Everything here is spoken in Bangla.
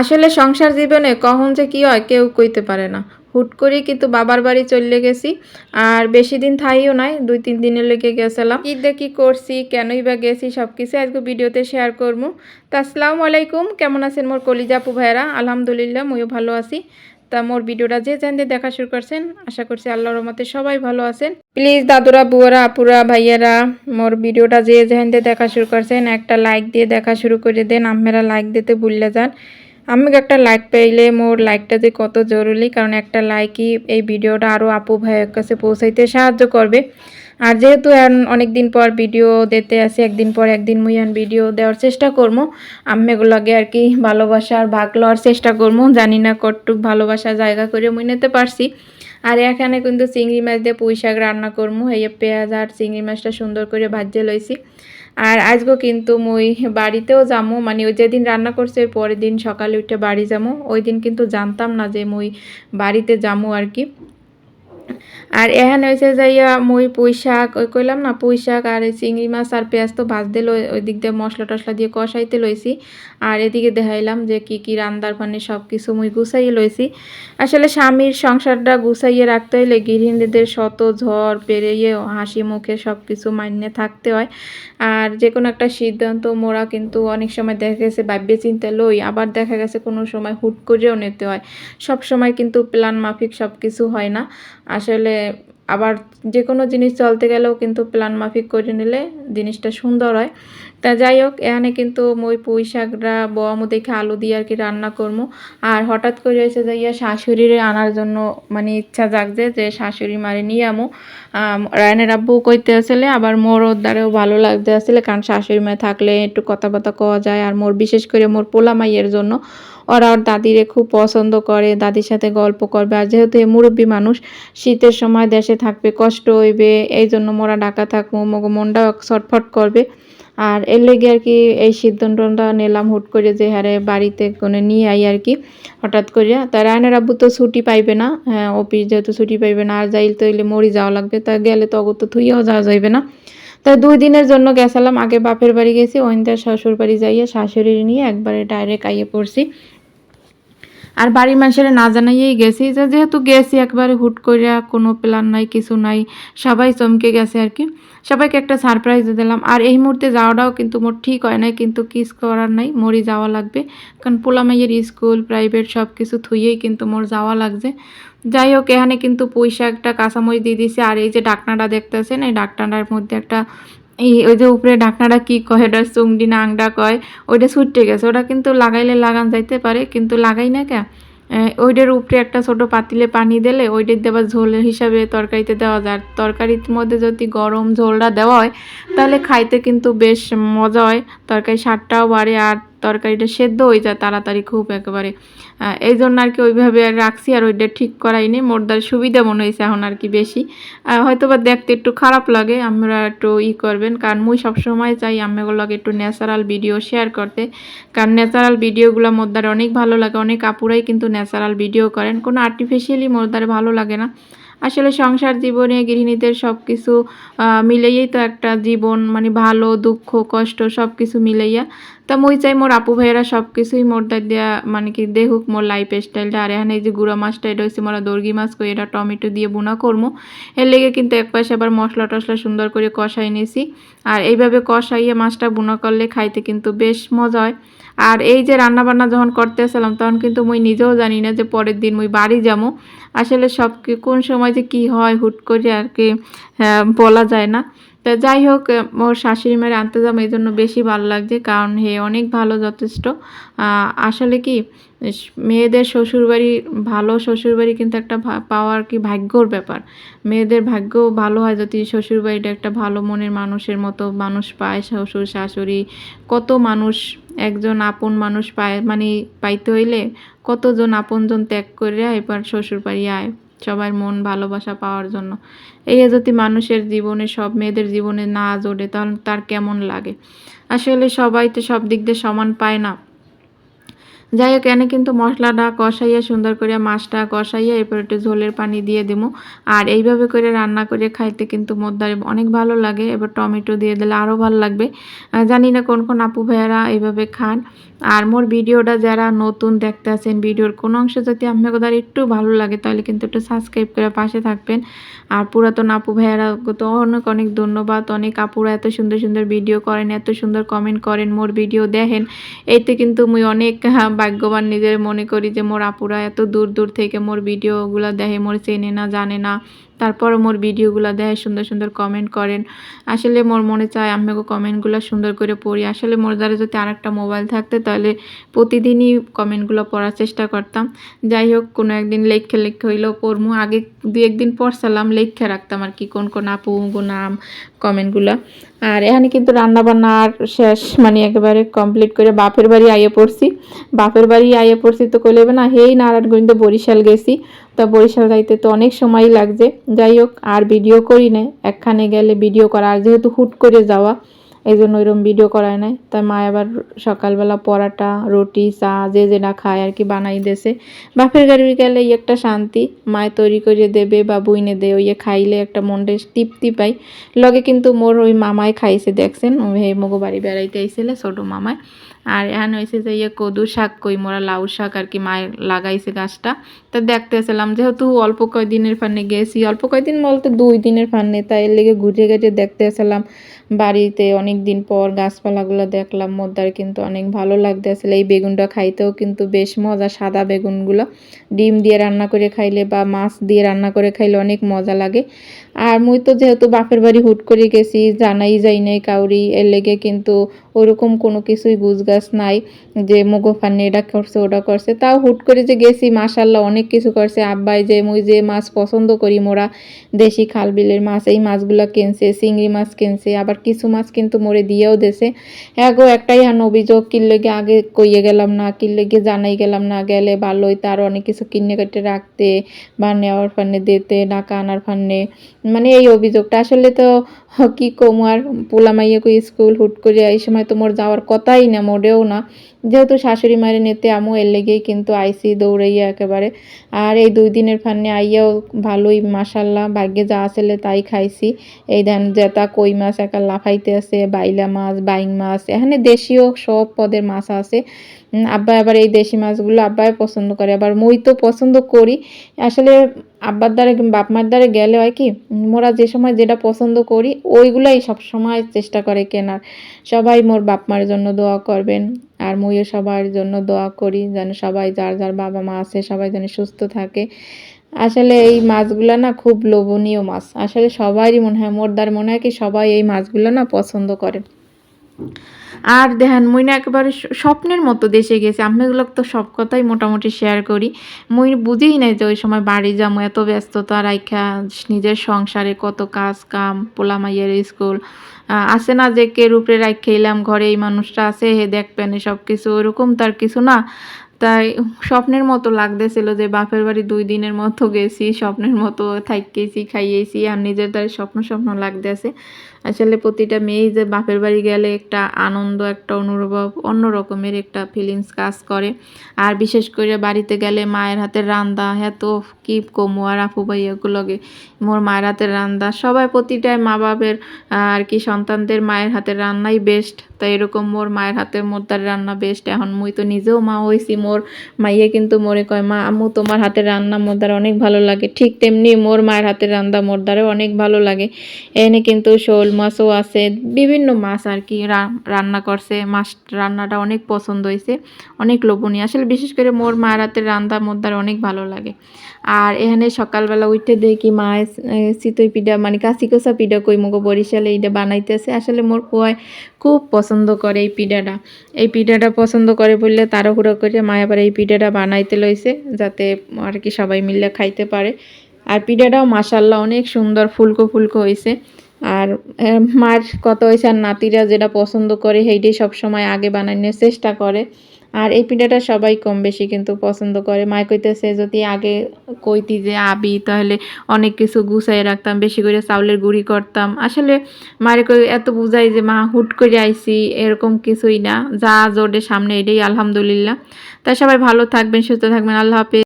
আসলে সংসার জীবনে কখন যে কি হয় কেউ কইতে পারে না। হুট করেই কিন্তু বাবার বাড়ি চলে গেছি, আর বেশি দিন থাইও নাই, দুই তিন দিনের লেগে গেছিলাম। কি দেখি করছি, কেনই বা গেছি সব কিছু আজকে ভিডিওতে শেয়ার করব। তা আসসালামু আলাইকুম, কেমন আছেন মোর কলিজাপু ভাইরা আলহামদুলিল্লাহ ময়ও ভালো আছি। তা মোর ভিডিওটা যে জানতে দেখা শুরু করছেন, আশা করছি আল্লাহর রহমতে সবাই ভালো আছেন। প্লিজ দাদুরা, বুয়ারা, আপুরা, ভাইয়ারা, মোর ভিডিওটা যে জানতে দেখা শুরু করছেন, একটা লাইক দিয়ে দেখা শুরু করে দেন আপনারা লাইক দিতে ভুললে যান। আমি একটা লাইক পাইলে মোর লাইকটা যে কত জরুরি, কারণ একটা লাইকই এই ভিডিওটা আরও আপু ভাইয়ের কাছে পৌঁছাইতে সাহায্য করবে। আর যেহেতু অনেক দিন পর ভিডিও দিতে আসি, একদিন পর একদিন মুইয়ান ভিডিও দেওয়ার চেষ্টা করব। আম্মেগুলোকে আর কি ভালোবাসার ভাগ লওয়ার চেষ্টা করব। জানি না কতটুকু ভালোবাসা জায়গা করে মুই নিতে পারছি। আর এখানে কিন্তু চিংড়ি মাছ দিয়ে পুঁই শাক রান্না করব এই পেঁয়াজ আর চিংড়ি মাছটা সুন্দর করে ভাজ্যে লইছি। আর আজকে কিন্তু মুই বাড়িতেও যামো। মানে ওই যেদিন রান্না করছে, ওই পরের দিন সকালে উঠে বাড়ি যামো। ওই দিন কিন্তু জানতাম না যে মুই বাড়িতে যামো আর কি। আর এখানে হয়েছে যাইয়া মই পুঁই শাক ওই কইলাম না পুঁই শাক আর চিংড়ি মাছ আর পেঁয়াজ তো ভাজতে ওই দিক দিয়ে মশলা টশলা দিয়ে কষাইতে লইছি। আর এদিকে দেখাইলাম যে কি কি রান্দার পানি সব কিছু মুই গুছাইয়ে লইছি। আসলে স্বামীর সংসারটা গুছাইয়ে রাখতে হইলে গৃহিণীদের শত ঝড়, পেরিয়ে হাসি মুখে সব কিছু মান্য থাকতে হয়। আর যে কোনো একটা সিদ্ধান্ত মোরা কিন্তু অনেক সময় দেখা গেছে ভাব্যে চিন্তা লই, আবার দেখা গেছে কোনো সময় হুট করেও নিতে হয়। সব সময় কিন্তু প্ল্যান মাফিক সব কিছু হয় না। আসলে আবার যে কোনো জিনিস চলতে গেলেও কিন্তু প্ল্যান মাফিক করে নিলে জিনিসটা সুন্দর হয়। তা যাই হোক, এখানে কিন্তু মই পুঁই শাকটা বয়ামো দেখে আলু দিয়ে আর কি রান্না করব। আর হঠাৎ করে এসে যাইয়া শাশুড়িরে আনার জন্য মানে ইচ্ছা জাগছে যে শাশুড়ি মারে নিয়ে আমো। রায়নের আব্বু কইতে আসলে, আবার মোর দ্বারেও ভালো লাগতে আসলে, কারণ শাশুড়ি মায় থাকলে একটু কথাবার্তা কওয়া যায়, আর মোর বিশেষ করে মোর পোলা মাইয়ের জন্য। ওরা ওর দাদিরে খুব পছন্দ করে, দাদির সাথে গল্প করবে। আর যেহেতু এ মুরব্বী মানুষ, শীতের সময় দেশে থাকবে, কষ্ট হইবে এই জন্য মোরা ডাকা থাকব, মগো মনটা ছটফট করবে। আর এর লেগে আর কি এই সিদ্ধান্তটা নিলাম হুট করে যে হারে বাড়িতে কোনো নিয়ে আই আর কি। হঠাৎ করিয়া, তা রায়নের আব্বু তো ছুটি পাইবে না হ্যাঁ অফিস যেহেতু ছুটি পাইবে না, আর যাইল তো এলে মরি যাওয়া লাগবে, তা গেলে তো অগত থুইয়াও যাওয়া যাইবে না। তাই দুই দিনের জন্য গেছিলাম, আগে বাপের বাড়ি গেছি ওইন্দার শ্বশুর বাড়ি যাইয়া শাশুড়ি নিয়ে একবারে ডাইরেক্ট আইয়ে পড়ছি। আর বাড়ির মানুষের না জানাইয়েই গেছি। যে যেহেতু গেছি, একবারে হুট করিয়া কোনো প্ল্যান নাই, কিছু নাই, সবাই চমকে গেছে আর কি। সবাইকে একটা সারপ্রাইজ দিলাম। আর এই মুহূর্তে যাওয়াটাও কিন্তু মোর ঠিক হয় নাই, কিন্তু কিস করার নাই মোরই যাওয়া লাগবে। কারণ পোলামাইয়ের স্কুল প্রাইভেট সব কিছু থুইয়েই কিন্তু মোর যাওয়া লাগছে। যাই হোক, এখানে কিন্তু পয়সা একটা কাঁচামরিচ দিয়ে দিছে। আর এই যে ডাকনাটা দেখতেছেন, এই ডাকনাটার মধ্যে একটা এই, ওই যে উপরে ঢাকনাটা কি কয় ওটা চুংডি না আংডা কয়, ওইটা ছুটে গেছে। ওটা কিন্তু লাগাইলে লাগান যাইতে পারে, কিন্তু লাগাই না কে? ওইটার উপরে একটা ছোট পাতিলে পানি দিলে ওইটার দেওয়া ঝোল হিসাবে তরকারিতে দেওয়া যায়। তরকারির মধ্যে যদি গরম ঝোলটা দেওয়া হয়, তাহলে খাইতে কিন্তু বেশ মজা হয়। তরকারি স্বাদটাও বাড়ে আর তরকারিটা সেদ্ধ হয়ে যায় তাড়াতাড়ি খুব একেবারে। এই জন্য আর কি ওইভাবে আর রাখছি আর ওইটা ঠিক করাইনি মোরদার সুবিধা মনে হয়েছে এখন আর কি বেশি। হয়তো বা দেখতে একটু খারাপ লাগে, আমরা একটু ই করবেন। কারণ মুই সবসময় চাই আম্মেগুলোকে একটু ন্যাচারাল ভিডিও শেয়ার করতে। কারণ ন্যাচারাল ভিডিওগুলো মোদ্দারে অনেক ভালো লাগে। অনেক আপুরাই কিন্তু ন্যাচারাল ভিডিও করেন। কোনো আর্টিফিশিয়ালি মোদ্দারে ভালো লাগে না। আসলে সংসার জীবনে গৃহিণীদের সব কিছু মিলেই তো একটা জীবন মানে ভালো, দুঃখ, কষ্ট সব কিছু মিলাইয়া। তা মই চাই মোর আপু ভাইয়েরা সব কিছুই মোর দিয়া মানে কি দেখুক মোর লাইফ স্টাইলটা আর এখানে এই যে গুঁড়া মাছটা, এটা হচ্ছে মোরা দর্গি মাছ করি এটা টমেটো দিয়ে বোনা করব এর লেগে কিন্তু এক পাশে আবার মশলা টশলা সুন্দর করে কষাই নিয়েছি আর এইভাবে কষাইয়ে মাছটা বুনা করলে খাইতে কিন্তু বেশ মজা হয়। আর এই যে রান্না বান্না যখন করতেছিলাম তখন কিন্তু মুই নিজেও জানি না যে পরের দিন মুই বাড়ি যাব আসলে সব কোন সময় যে কি হয় হুট করে আর কি হ্যাঁ, বলা যায় না। তা যাই হোক ওর শাশুড়ি মায়ের আনতে যাব এই জন্য বেশি ভালো লাগছে কারণ হে অনেক ভালো যথেষ্ট। আসলে কি মেয়েদের শ্বশুরবাড়ি, ভালো শ্বশুরবাড়ি কিন্তু একটা পাওয়ার কি ভাগ্যর ব্যাপার? মেয়েদের ভাগ্য ভালো হয় যদি শ্বশুরবাড়িটা একটা ভালো মনের মানুষের মতো মানুষ পায়, শ্বশুর, শাশুড়ি, কত মানুষ, একজন আপন মানুষ পায় মানে পাইতে হইলে কতজন আপনজন ত্যাগ করে এবার শ্বশুর বাড়ি আয়, সবার মন ভালোবাসা পাওয়ার জন্য। এই যদি মানুষের জীবনে সব মেয়েদের জীবনে না জোড়ে তাহলে তার কেমন লাগে? আসলে সবাই তো সব দিক দিয়ে সমান পায় না। যাই হোক, এনে কিন্তু মশলাটা কষাইয়া, সুন্দর করে মাছটা কষাইয়া এরপর একটু ঝোলের পানি দিয়ে দেবো আর এইভাবে করে রান্না করে খাইতে কিন্তু মোদ্দারে অনেক ভালো লাগে। এবার টমেটো দিয়ে দিলে আরও ভালো লাগবে। জানি না কোন কোন আপু ভাইয়ারা এইভাবে খান। আর মোর ভিডিওটা যারা নতুন দেখতে আছেন, ভিডিওর কোনো অংশ যদি আপনাকে দ্বারা একটু ভালো লাগে, তাহলে কিন্তু একটু সাবস্ক্রাইব করে পাশে থাকবেন। আর পুরাতন আপু ভাইয়ারা তো অনেক অনেক ধন্যবাদ। অনেক আপুরা এত সুন্দর সুন্দর ভিডিও করেন, এত সুন্দর কমেন্ট করেন, মোর ভিডিও দেখেন। এইতে কিন্তু মুই অনেক ভাগ্যবান নিজের মনে করি যে, মোর আপুরা এত দূর দূর থেকে মোর ভিডিওগুলো দেখে, মোর চেনে না, জানে না তারপর মোর ভিডিওগুলো দেখে সুন্দর সুন্দর কমেন্ট করেন। আসলে মোর মনে চায় আমি কমেন্টগুলো সুন্দর করে পড়ি। আসলে মোর দ্বারা যদি আরেকটা মোবাইল থাকতে তাহলে প্রতিদিনই কমেন্টগুলো পড়ার চেষ্টা করতাম। যাই হোক, কোনো একদিন লেখে লেখে হইলেও পড়মু। আগে দু একদিন পড়ছিলাম, লেখে রাখতাম আর কি কোন কোন আপু নাম কমেন্টগুলো আর এখানে কিন্তু রান্না বান্না আর শেষ মানে একেবারে কমপ্লিট করে বাপের বাড়ি আইয়ে পড়ছি। বাপের বাড়ি আইয়ে পড়ছি তো কইলেবে না, হেই নারায়ণগঞ্জ বরিশাল গেছি। তা বরিশাল যাইতে তো অনেক সময় লাগছে। যাই হোক, আর ভিডিও করি না একখানে গেলে ভিডিও করা, আর যেহেতু হুট করে যাওয়া এই জন্য ওইরকম ভিডিও করায় নাই। তাই মা আবার সকালবেলা পরাটা, রুটি, চা, যে যেটা খায় আর কি বানাই দেছে। বাপের গাড়ি গেলে এই একটা শান্তি। মায় তৈরি করে দেবে বা বইনে দে ওই খাইলে একটা মনটা তৃপ্তি পাই লগে কিন্তু মোর ওই মামাই খাইছে, দেখছেন? হে মগো বাড়ি বেড়াইতে আইছিলে ছোটো মামাই। আর এখানে হয়েছে যে ইয়ে কদু শাক কই, মোরা লাউ শাক আর কি মায়ের লাগাইছে গাছটা। তা দেখতে আসলাম যেহেতু অল্প কয়দিনের ফান্নে গেছি, অল্প কয়দিন বলতে দুই দিনের ফান্নে, তাই এর লেগে ঘুরে ঘুরে দেখতে আসলাম বাড়িতে অনেক দিন পর গাছপালাগুলো দেখলাম, মোদ্দার কিন্তু অনেক ভালো লাগতে আসলে এই বেগুনটা খাইতেও কিন্তু বেশ মজা, সাদা বেগুনগুলো। ডিম দিয়ে রান্না করে খাইলে বা মাছ দিয়ে রান্না করে খাইলে অনেক মজা লাগে। আর মুই তো যেহেতু বাপের বাড়ি হুট করে গেছি, জানাই যাই নাই কাউরি এর লেগে কিন্তু ওরকম কোনো কিছুই গুজগাছ নাই যে মুগো ফান্নে এটা করছে, ওটা করছে। তাও হুট করে যে গেছি মাসাল্লাহ অনেক কিছু করছে। আব্বাই যে মুই যে মাছ পছন্দ করি মোরা দেশি খাল বিলের মাছ, এই মাছগুলো কিনছে, চিংড়ি মাছ কিনছে, আবার কিছু মাছ কিন্তু মোরে দিয়েও দেছে। এগো একটাই হান অভিযোগ কিনলেগে আগে কইয়ে গেলাম না কিনলেগে জানাই গেলাম না, গেলে ভালোই তার অনেক কিছু কিনে কেটে রাখতে বা নেওয়ার ফান্নে দিতে, টাকা আনার ফান্নে মানে এই অভিযোগটা আসলে তো কি কম আর পোলা মাইয়াকে স্কুল হুট করে এই সময় তো মোর যাওয়ার কথাই না মোটেও না। যেহেতু শাশুড়ি মায়ের নিতে আমু এর লেগেই কিন্তু আইসি দৌড়াইয়া একেবারে। আর এই দুই দিনের ফান্নে আইয়াও ভালোই মাসাল্লাহ ভাগ্যে যা আসলে তাই খাইছি। এই দেন জেতা কই মাছ, একা লাফাইতে আছে, বাইলা মাছ বাইং মাছ, এখানে দেশীয় সব পদের মাছ আছে। আব্বা আবার এই দেশি মাছগুলো আব্বাই পছন্দ করে, আবার মই তো পছন্দ করি। আসলে আব্বার দ্বারা বাপ মার দ্বারা গেলে হয় কি, মোরা যে সময় যেটা পছন্দ করি, ওইগুলাই সব সময় চেষ্টা করে কেনার। সবাই মোর বাপ মার জন্য দোয়া করবেন, আর মইও সবার জন্য দোয়া করি যেন সবাই যার যার বাবা মা আছে সবাই যেন সুস্থ থাকে। আসলে এই মাছগুলো না খুব লোভনীয় মাছ। আসলে সবারই মনে হয়, মোরদার মনে হয় কি সবাই এই মাছগুলো না পছন্দ করে। আর দেখেন মুই না একেবারে স্বপ্নের মতো দেশে গেছে। আমিগুলো তো সব কথাই মোটামুটি শেয়ার করি। মুই বুঝেই নাই যে ওই সময় বাড়ি যাব, এত ব্যস্ততা রাইখা, নিজের সংসারে কত কাজ কাম, পোলা মাইয়ের স্কুল আছে না যে কে রূপে রাখে এলাম, ঘরে এই মানুষটা আছে, হে দেখবেন সব কিছু, ওরকম তার কিছু না। তাই স্বপ্নের মতো লাগতেছিল যে বাপের বাড়ি দুই দিনের মতো গেছি, স্বপ্নের মতো থাইকেছি, খাইয়েছি, আর নিজের দ্বারা স্বপ্ন স্বপ্ন লাগতেছে। আসলে প্রতিটা মেয়েই যে বাপের বাড়ি গেলে একটা আনন্দ, একটা অনুভব, অন্য রকমের একটা ফিলিংস কাজ করে। আর বিশেষ করে বাড়িতে গেলে মায়ের হাতের রান্দা হ্যাঁ তো, কি কমু আর আপু ভাইয়াগুলোকে মোর মায়ের হাতের রান্দা। সবাই প্রতিটাই মা বাপের আর কি সন্তানদের মায়ের হাতের রান্নাই বেস্ট তাই এরকম মোর মায়ের হাতের মোদ্দার রান্না বেস্ট এখন মুই তো নিজেও মা হইছি, মোর মাইয়ে কিন্তু মোরে কয়, মা, আম্মু, তোমার হাতের রান্না মোদ্দার অনেক ভালো লাগে। ঠিক তেমনি মোর মায়ের হাতের রান্না মোদ্দারও অনেক ভালো লাগে। এনে কিন্তু শোল মাছও আছে, বিভিন্ন মাছ আর কি রান্না করছে। মাছ রান্নাটা অনেক পছন্দ হয়েছে, অনেক লোভনীয়। আসলে বিশেষ করে মোর মায়ের হাতের রান্না মোদ্দার অনেক ভালো লাগে। আর এখানে সকালবেলা উঠে দেখি মা চিতই পিঠা মানে কাঁচি কষা পিঠা কই মগো বরিশালে এইটা বানাইতেছে। আসলে মোর কুয়ায় খুব পছন্দ করে এই পিঠাটা। এই পিঠাটা পছন্দ করে বললে তাড়াহুড়ো করে মা আবার এই পিঠাটা বানাইতে লইছে, যাতে আর কি সবাই মিলে খাইতে পারে। আর পিঠাটাও মাসাল্লাহ অনেক সুন্দর ফুলকো ফুলকো হয়েছে আর মার কত হয়েছে নাতিরা যেটা পছন্দ করে সেইটাই সবসময় আগে বানানোর চেষ্টা করে। আর এই পিঠাটা সবাই কম বেশি কিন্তু পছন্দ করে। মায় কইতেছে যদি আগে কইতি যে আবি, তাহলে অনেক কিছু গুছাই রাখতাম, বেশি করে চাউলের গুঁড়ি করতাম। আসলে মারে কই এত বুঝাই যে, মা, হুট করে আইছি এরকম কিছুই না। যা জোরে সামনে এটাই আলহামদুলিল্লাহ। তাই সবাই ভালো থাকবেন, সুস্থ থাকবেন। আল্লাহ হাফেজ।